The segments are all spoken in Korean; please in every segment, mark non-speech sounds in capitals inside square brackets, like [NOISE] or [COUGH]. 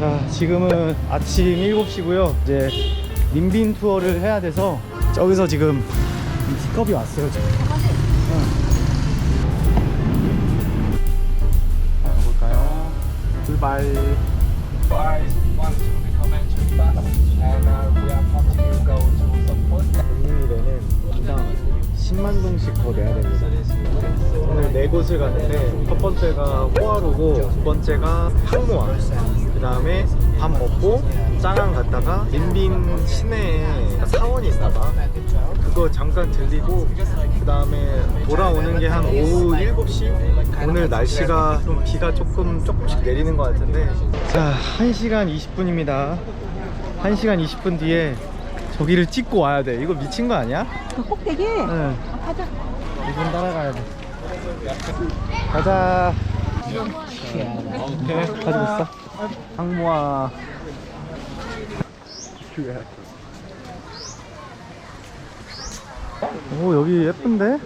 자, 지금은 아침 7시고요. 이제 민빈 투어를 해야 돼서 저기서 지금 픽업이 왔어요. 지금. support 금요일에는 인당 10만 동씩 더 내야 됩니다. 오늘 네 곳을 갔는데 첫 번째가 호화로고 두 번째가 항모아 그 다음에 밥 먹고 짱안 갔다가 민빈 시내에 사원이 있나봐 그거 잠깐 들리고 그 다음에 돌아오는 게 한 오후 7시 오늘 날씨가 좀 비가 조금 조금씩 내리는 것 같은데 자 1시간 20분입니다 1시간 20분 뒤에 저기를 찍고 와야 돼 이거 미친 거 아니야? 그 꼭대기? 응 가자. 이분 따라가야 돼. 가자. 오케이, 가지고 있어. 항모아. 오, 여기 예쁜데?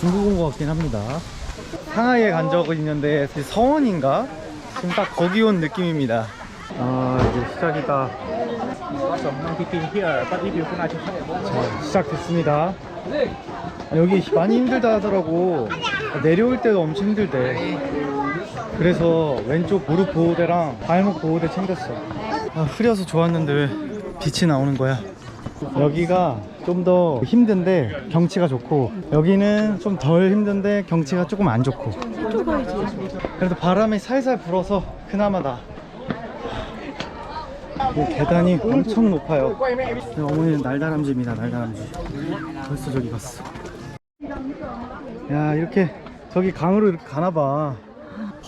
중국 온 것 같긴 합니다. 상하이에 간 적은 있는데, 서원인가? 지금 딱 거기 온 느낌입니다. 아, 이제 시작이다. 자, 시작됐습니다. 아, 여기 많이 힘들다 하더라고. 내려올 때도 엄청 힘들대. 그래서 왼쪽 무릎 보호대랑 발목 보호대 챙겼어. 아, 흐려서 좋았는데 왜 빛이 나오는 거야? 여기가 좀 더 힘든데 경치가 좋고 여기는 좀 덜 힘든데 경치가 조금 안 좋고. 그래도 바람이 살살 불어서 그나마다 이 계단이 엄청 높아요 어머니는 날다람쥐입니다 날다람쥐 벌써 저기 갔어 야 이렇게 저기 강으로 이렇게 가나봐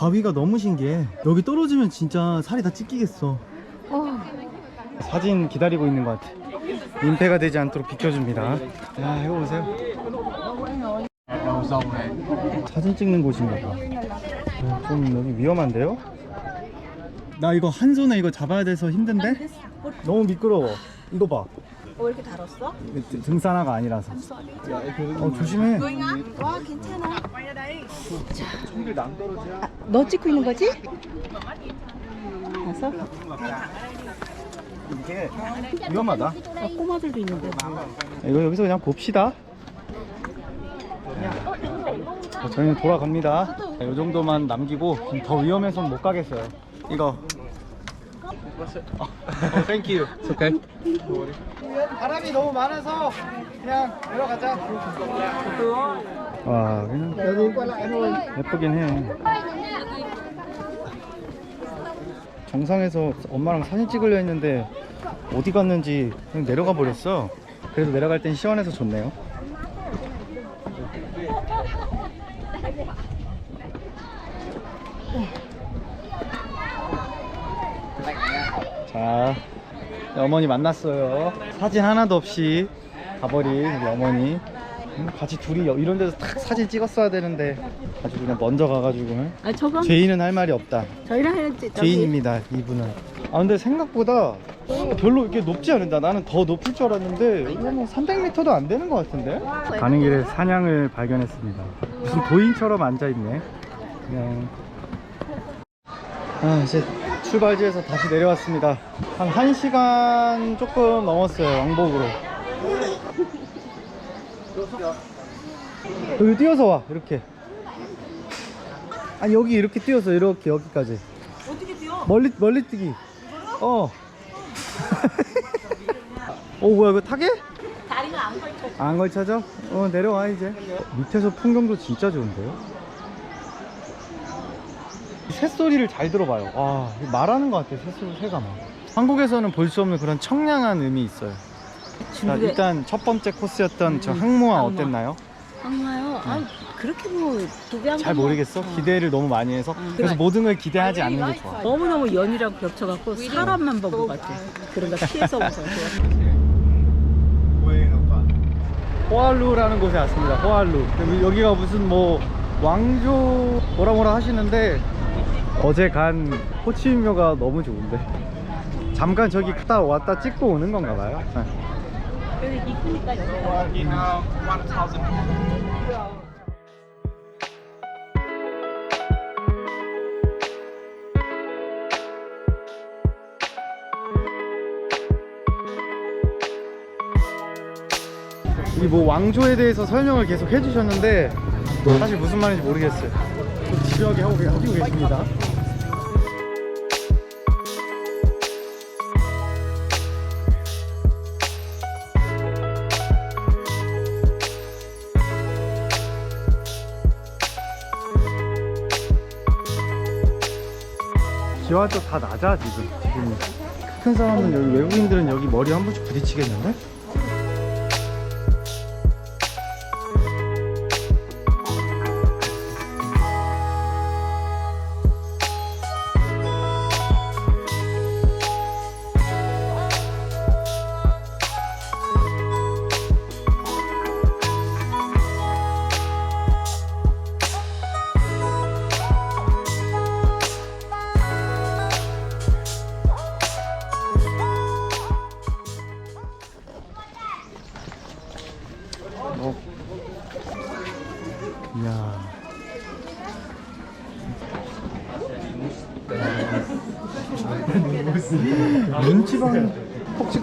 바위가 너무 신기해 여기 떨어지면 진짜 살이 다 찢기겠어 사진 기다리고 있는 것 같아 민폐가 되지 않도록 비켜줍니다 야 이거 보세요 사진 찍는 곳인가 봐. 어, 좀 여기 위험한데요? 나 이거 한 손에 이거 잡아야 돼서 힘든데? 너무 미끄러워. 이거 봐. 어, 이렇게 달았어? 이거 등- 등산화가 아니라서. 어, 조심해. 와, 괜찮아. 아, 너 찍고 있는 거지? 가서? 이게 위험하다. 아, 꼬마들도 있는데. 이거 여기서 그냥 봅시다. 어, 저희는 돌아갑니다. 이 정도만 남기고 좀더 위험해서 못 가겠어요. 이거. 어, 땡큐. 오케이. 바람이 너무 많아서 그냥 내려가자. 와, 그냥 예쁘긴 해. 정상에서 엄마랑 사진 찍으려 했는데 어디 갔는지 그냥 내려가 버렸어. 그래도 내려갈 땐 시원해서 좋네요. 자, 어머니 만났어요. 사진 하나도 없이 가버린 우리 어머니. 음, 같이 둘이 여- 이런 데서 탁 사진 찍었어야 되는데 아주 그냥 먼저 가가지고 아, 저거? 죄인은 할 말이 없다. 저희랑 해야지. 저기. 죄인입니다 이분은 아 근데 생각보다 별로 이렇게 높지 않은다 나는 더 높을 줄 알았는데 이거는 300m도 안 되는 것 같은데 가는 길에 사냥을 발견했습니다 무슨 도인처럼 앉아있네 그냥 아 이제 출발지에서 다시 내려왔습니다 한 1시간 조금 넘었어요 왕복으로 여기 뛰어서 와 이렇게 아 여기 이렇게 뛰어서 이렇게 여기까지 어떻게 뛰어? 멀리 멀리 뛰기. 어. 어 뭐야 이거 타게? 다리가 안 걸쳐. 안 걸쳐져? 어 내려와 이제. 밑에서 풍경도 진짜 좋은데요? 새소리를 잘 들어봐요. 와 말하는 것 같아 새소리 새가 막. 한국에서는 볼 수 없는 그런 청량한 음이 있어요. 자, 중국에- 일단 첫 번째 코스였던 저 항모아 항모아. 어땠나요? 엄마요? 아, 그렇게 뭐, 두배한 잘 모르겠어. 기대를 너무 많이 해서 응. 그래서 모든 걸 기대하지 않는 게 좋아. 너무너무 연이랑 겹쳐갖고 사람만 본것 같아. 그런가 피해서 와서. 호알루라는 곳에 왔습니다. 호알루. 여기가 무슨 뭐 왕조 뭐라 뭐라 하시는데 어제 간 호치민묘가 너무 좋은데. 잠깐 저기 갔다 왔다 찍고 오는 건가 봐요. 네. 이게 뭐 왕조에 대해서 설명을 계속 해주셨는데 사실 무슨 말인지 모르겠어요. 지역에 하고 계십니다. 기와도 다 낮아 지금. 지금 큰 사람은 여기 외국인들은 여기 머리 한 번씩 부딪히겠는데?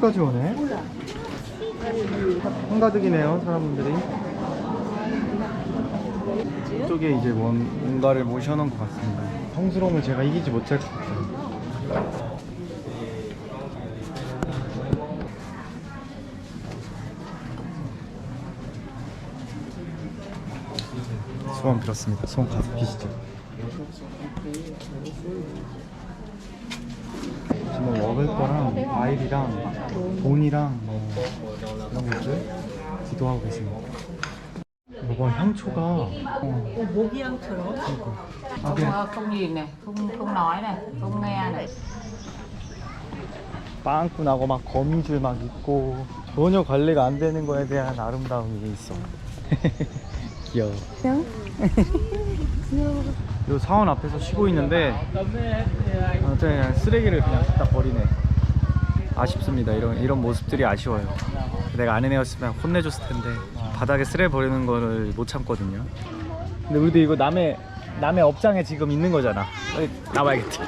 폭지까지 오네. 한가득이네요, 사람들이. 이쪽에 이제 뭔, 뭔가를 모셔놓은 것 같습니다. 성스러움을 제가 이기지 못할 것 같아요. 소원 빌었습니다. 소원 가득 비시죠. 지금 먹을 거랑 과일이랑 돈이랑 뭐 이런 것들 기도하고 계십니다. 이거 향초가 어, 모기 향처럼. 아, 네. không, không nhìn này không không nói này không nghe này 빵꾸 나고 막 거미줄 막 있고 전혀 관리가 안 되는 거에 대한 아름다움이 있어. 귀여워. 요 사원 앞에서 쉬고 있는데 어, 그냥 쓰레기를 그냥 갖다 버리네. 아쉽습니다. 이런 이런 모습들이 아쉬워요. 내가 아는 애였으면 혼내줬을 텐데 바닥에 쓰레기 버리는 거를 못 참거든요. 근데 우리도 이거 남의 남의 업장에 지금 있는 거잖아. 빨리 나와야겠다.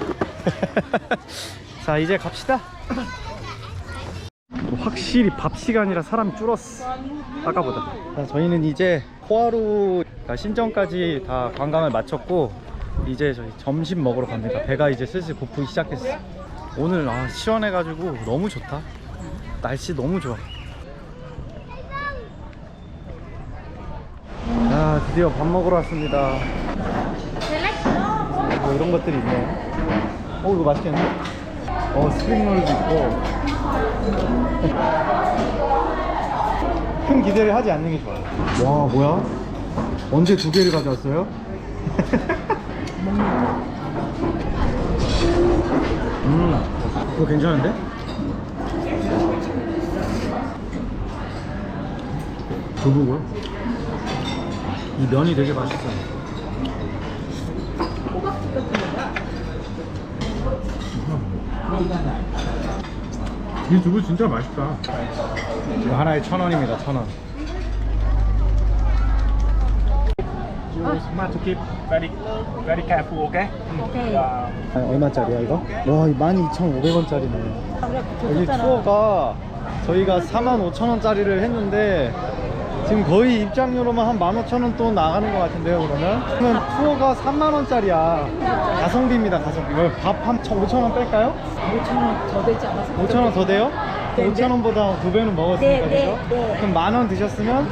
[LAUGHS] 자 이제 갑시다. 확실히 밥 시간이라 사람이 줄었어. 아까보다. 자, 저희는 이제 코하루 그러니까 신정까지 다 관광을 마쳤고 이제 저희 점심 먹으러 갑니다. 배가 이제 슬슬 고프기 시작했어. 오늘 아, 시원해가지고 너무 좋다. 날씨 너무 좋아. 아 드디어 밥 먹으러 왔습니다. 뭐 이런 것들이 있네. 어 이거 맛있겠네. 어 스프링롤도 있고. [LAUGHS] 큰 기대를 하지 않는 게 좋아요. 와 뭐야? 언제 두 개를 가져왔어요? [LAUGHS] 음 이거 괜찮은데? 두부고요. 이 면이 되게 맛있어요. 이 두부 진짜 맛있다. 이거 하나에 천 원입니다. 천 원. Smart to keep very very careful, okay? Yeah. 아니, 얼마짜리야 이거? 와, 12,500원짜리네. 여기 투어가 저희가 45,000원짜리를 했는데 지금 거의 입장료로만 한 15,000원 또 나가는 것 같은데요, 그러면? 그러면 투어가 3만원짜리야. 가성비입니다, 가성비. 이거 밥한 5,000원 뺄까요? 5천 원 더 되지 않아서. 5,000원 더 돼요? 네, 네. 5,000원보다 두 배는 먹었으니까, 네, 그죠? 네, 네. 그럼 만 원 드셨으면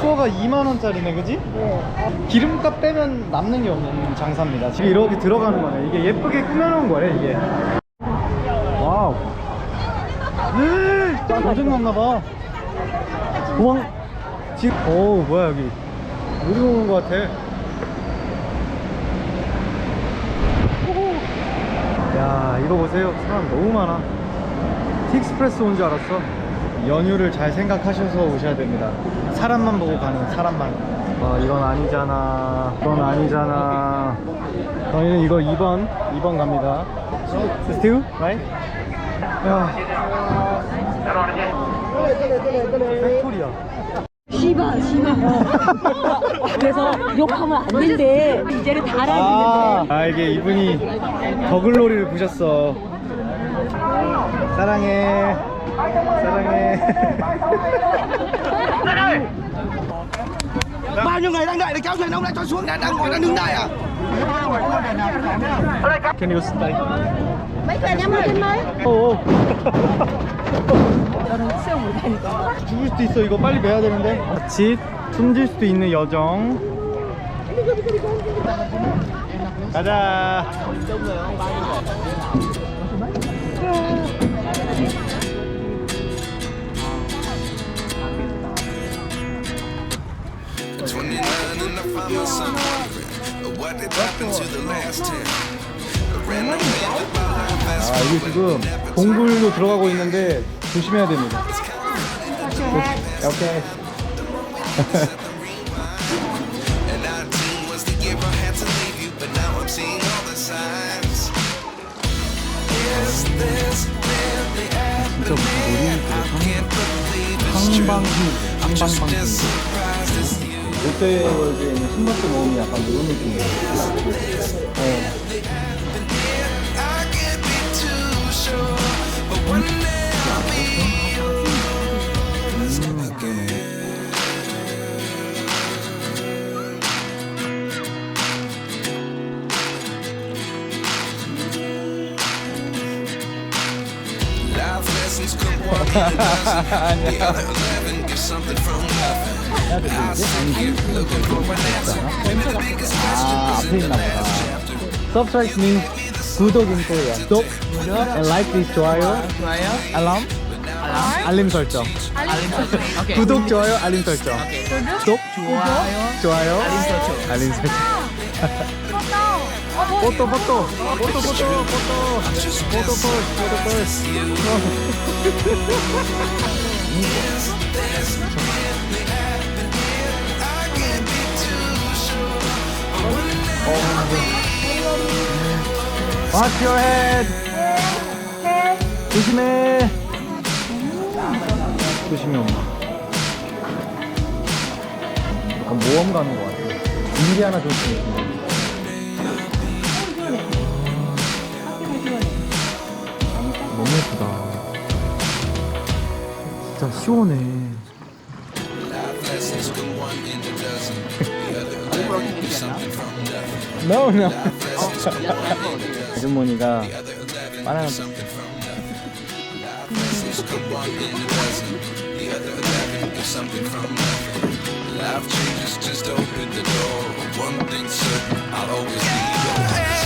투어가 2만 원짜리네, 그지? 네. 기름값 빼면 남는 게 없는 장사입니다. 지금 이렇게 들어가는 거네. 이게 예쁘게 꾸며놓은 거래, 이게. 와우. 네, 고생 났나봐. 도망, 지금, 오, 뭐야, 여기. 어디 오는 거 같아. 야, 이거 보세요. 사람 너무 많아. 티익스프레스 온 줄 알았어. 연휴를 잘 생각하셔서 오셔야 됩니다. 사람만 보고 가는 사람만. 아, 이건 아니잖아. 이건 아니잖아. 저희는 이거 2번, 2번 갑니다. 스티브? right? 야. 팩토리야. 씨바, 씨바. 그래서 욕하면 안 된대. 이제는 다 아, 알아듣는데. 아, 이게 이분이 더글로리를 보셨어. 사랑해. 사랑해. Can you stay? mấy em ơi em ơi 오. 죽을 수도 있어. 이거 빨리 매야 되는데. 같이 숨질 수도 있는 여정. 가자. 아 이게 지금 동굴로 들어가고 있는데 조심해야 됩니다. 오케이. [LAUGHS] [LAUGHS] 놀이 항방기 항방방기 롯데 월드에 있는 신발도 모음이 약간 이런 느낌이에요. 네. [LAUGHS] [LAUGHS] 음. 아 앞에 있나 보다 Subscribe means 구독인 거예요 구독 and like this 좋아요 알람 알림 설정 구독 좋아요 알림 설정 구독 좋아요 좋아요 알림 설정 알림 설정 포토 포토 포토 포토 포토 포토 포토 포토 Watch your head. 조심해. 조심해 엄마. 약간 모험 가는 것 같아. 인디아나 존스 느낌. 너무 예쁘다. 진짜 시원해. No, no. 아주머니가 바나나 Life changes, just open the door. One I'll always be yours.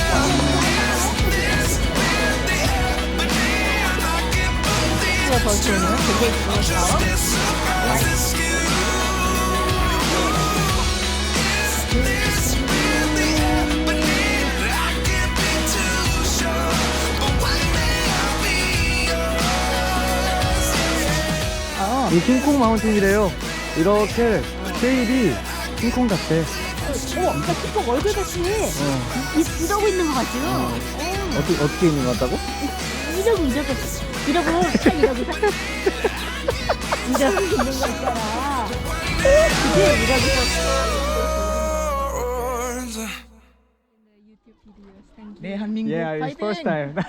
이 킹콩 마운틴이래요. 이렇게 쉐입이 킹콩 같대. 어 아까 틱톡 얼굴 같이 이, 이러고 있는 거 같죠? 어. 어떻게 어떻게 있는 것 같다고? 이러고 이러고 이러고 딱 이러고 딱 [LAUGHS] 이러고 있는 거 있잖아 그게 이러고 대한민국 Yeah, it's first Fighting. time.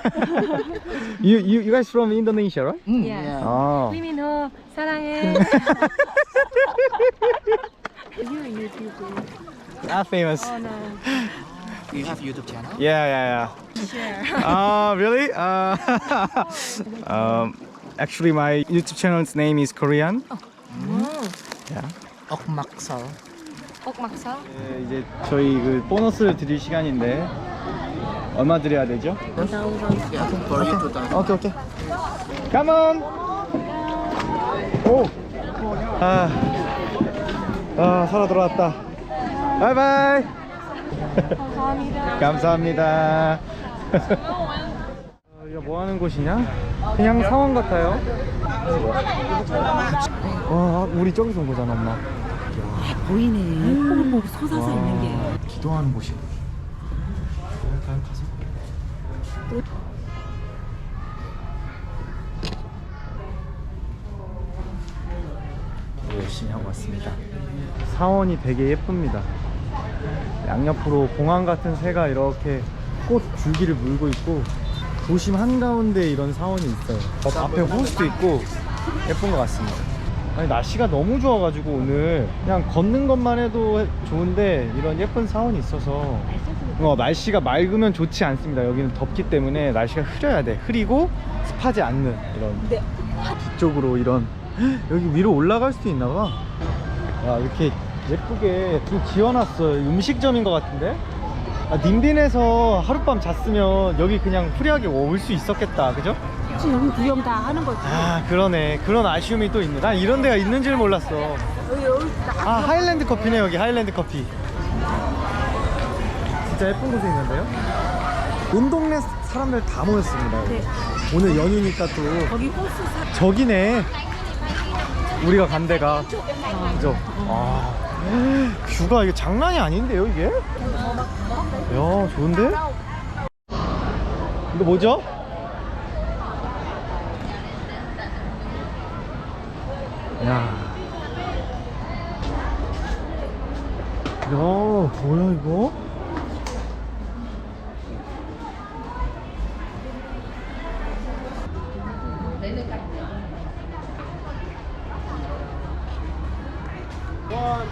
[LAUGHS] you you you guys from Indonesia, right? 야 아. 리민호 사랑해 [LAUGHS] You 유튜브 Not famous. Oh no you have YouTube channel Yeah, yeah, yeah. Share [LAUGHS] Uh, really? Uh, um, actually, my YouTube channel's name is Korean. Yeah. 억막설 꼭막서 네, 이제 저희 그 보너스를 드릴 시간인데 얼마 드려야 되죠? For you 2000 오케이 오케이. Come on. 오. 아. 아 살아 돌아왔다. 바이바이. 감사합니다. 감사합니다. [LAUGHS] 어, 여기가 뭐 하는 곳이냐? 그냥 사원 같아요. 와, 우리 저기서 온 거잖아, 엄마. 보이네 폭을 보고 솟아서 와, 있는 게 기도하는 곳이야. 열심히 하고 왔습니다. 사원이 되게 예쁩니다. 양옆으로 공항 같은 새가 이렇게 꽃 줄기를 물고 있고 도심 한가운데 이런 사원이 있어요. 저 앞에 호수도 있고 예쁜 것 같습니다. 아니 날씨가 너무 좋아가지고 오늘 그냥 걷는 것만 해도 좋은데 이런 예쁜 사원이 있어서 어, 날씨가 맑으면 좋지 않습니다 여기는 덥기 때문에 날씨가 흐려야 돼 흐리고 습하지 않는 이런 뒤쪽으로 이런 [GASPS] 여기 위로 올라갈 수도 있나봐. 야 이렇게 예쁘게 좀 지어놨어요. 음식점인 것 같은데? 아, 님빈에서 하룻밤 잤으면 여기 그냥 후리하게 올 수 있었겠다. 그죠? 그치, 여기 구경 다 하는 거지. 아 그러네. 그런 아쉬움이 또 있네. 난 이런 데가 있는 줄 몰랐어. 여기, 여기 다. 아 하일랜드 커피네 여기. 하일랜드 커피. 진짜 예쁜 곳에 있는데요? 온 동네 사람들 다 모였습니다. 네. 오늘 연휴니까 또. 거기 호수 사 저기네 우리가 간 데가 그죠 아 뷰가 이게 장난이 아닌데요 이게 야 좋은데 이거 뭐죠? 야. 야, 뭐야 이거?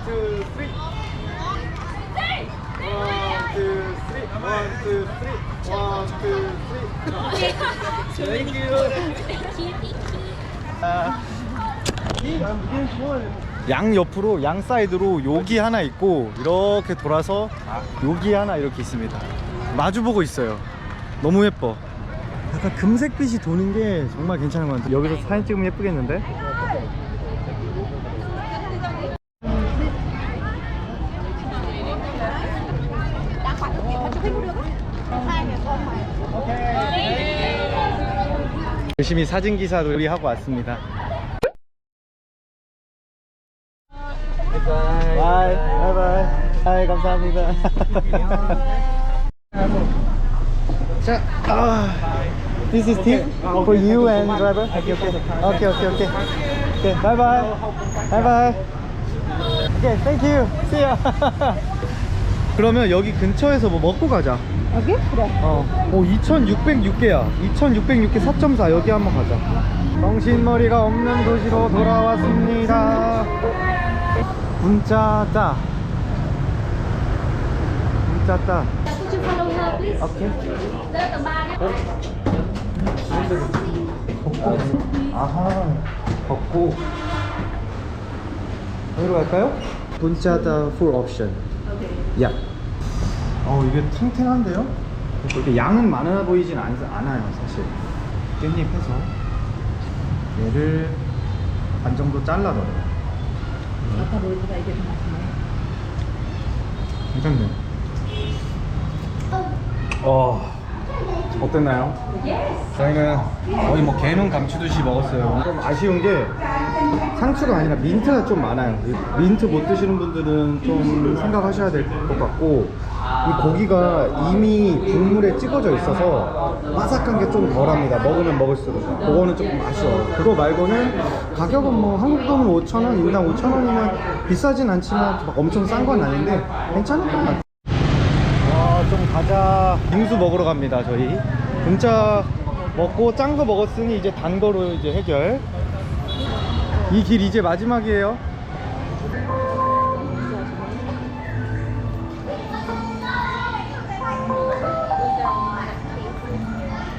Two, three. One, two, three. One, two, three. One, two, three. Thank you. 아, 양 옆으로 양 사이드로 여기 하나 있고 이렇게 돌아서 여기 하나 이렇게 있습니다. 마주 보고 있어요. 너무 예뻐. 약간 금색빛이 도는 게 정말 괜찮은 것 같아요. 여기서 사진 찍으면 예쁘겠는데? 열심히 사진 기사 놀이 하고 왔습니다. 바이 바이 바이 바이 감사합니다. 자, 아, this is tip for you and driver. Okay, okay, okay, okay, okay. Okay, bye bye, bye bye. Okay, thank you. See ya. 그러면 여기 근처에서 뭐 먹고 가자. 여기? 그래. 어, 오 2,606개야. 2,606개 4.4 여기 한번 가자. 정신머리가 없는 도시로 돌아왔습니다. 문자다. 문자다. 오케이. 걷고. 아하. 걷고. 어디로 갈까요? 문자다 full option. 야. 어 이게 탱탱한데요? 이렇게 양은 많아 보이진 않, 않아요 사실 깻잎해서 얘를 반 정도 잘라버려요 아까 놀보다 이게 더 맛있네. 괜찮네 어 어땠나요? 저희는 거의 뭐 개는 감추듯이 먹었어요 좀 아쉬운 게 상추가 아니라 민트가 좀 많아요 민트 못 드시는 분들은 좀 생각하셔야 될 것 같고 이 고기가 이미 국물에 찍어져 있어서 바삭한 게 좀 덜합니다 먹으면 먹을수록 그거는 조금 아쉬워요 그거 말고는 가격은 뭐 한국 돈으로 5,000원 인당 5,000원이면 비싸진 않지만 막 엄청 싼 건 아닌데 괜찮을 것 같아요 아, 좀 가자. 빙수 먹으러 갑니다, 저희. 분짜 먹고 짠 거 먹었으니 이제 단 거로 이제 해결. 이 길 이제 마지막이에요.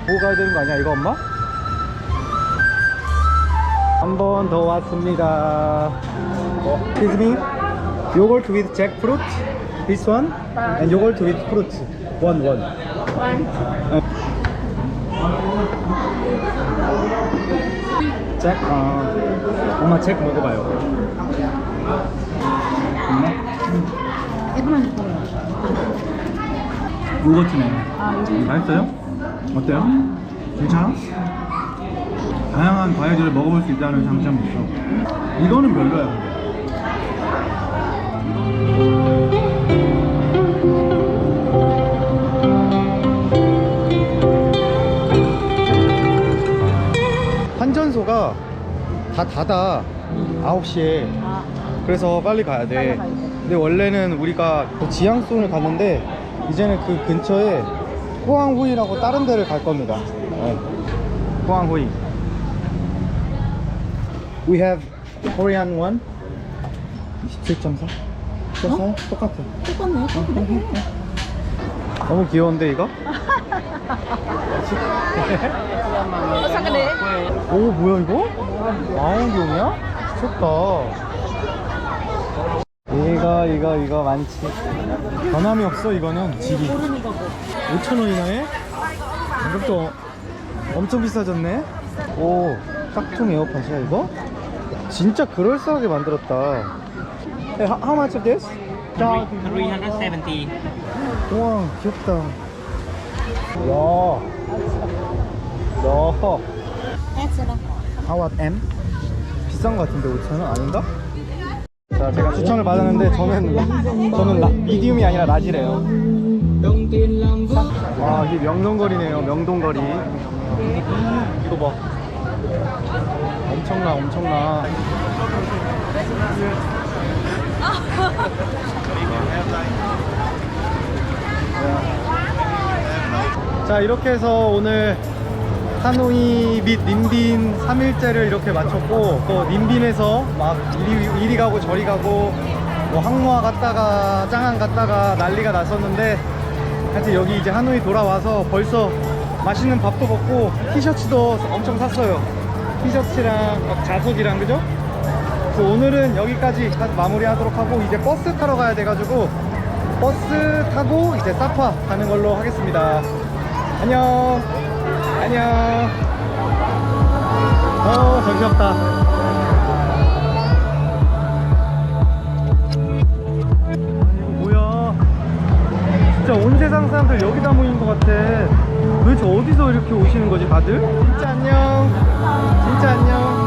보고 가야 되는 거 아니야, 이거 엄마? 한 번 더 왔습니다. 어, excuse me. Yogurt with jackfruit. This one. And yogurt with fruit. One, one. 잭, 어, 엄마 잭 먹어봐요. 요거트네. 맛있어요? 어때요? 괜찮아? 다양한 과일들을 먹어볼 수 있다는 장점이 있어. 이거는 별로야, 근데. 환전소가 다 닫아 9시에 아, 그래서 빨리 가야 빨리 돼 가야 돼. 근데 원래는 우리가 그 지향손을 갔는데 이제는 그 근처에 호황후이라고 다른 데를 갈 겁니다 네. 호황후이 We have Korean one 27.4 똑같아? 똑같아 똑같네. 너무 귀여운데 이거? [LAUGHS] 오 뭐야 이거? 망원경이야? 미쳤다 이거 이거 이거 많지 변함이 없어 이거는 질이 5천원이나 해? 이것도 엄청 비싸졌네 오 짝퉁 에어팟이야 이거? 진짜 그럴싸하게 만들었다 hey, how, how much of this? 370. 우와 귀엽다 야 야. About M? 비싼 거 같은데 5천원? 아닌가? 자 제가 추천을 받았는데 저는 저는 라, 미디움이 아니라 라지래요. 와 이게 명동거리네요 명동거리. 이거 봐. 엄청나 엄청나. 자 이렇게 해서 오늘 하노이 및 님빈 3일째를 이렇게 마쳤고 또 님빈에서 막 이리, 이리 가고 저리 가고 뭐 항모아 갔다가 짱안 갔다가 난리가 났었는데 하여튼 여기 이제 하노이 돌아와서 벌써 맛있는 밥도 먹고 티셔츠도 엄청 샀어요. 티셔츠랑 막 자석이랑 그죠? 그래서 오늘은 여기까지 마무리 하도록 하고 이제 버스 타러 가야 돼가지고 버스 타고 이제 사파 가는 걸로 하겠습니다. 안녕 안녕. 어 정신없다. 진짜 온 세상 사람들 여기다 모인 것 같아. 도대체 어디서 이렇게 오시는 거지 다들? 진짜 안녕. 진짜 안녕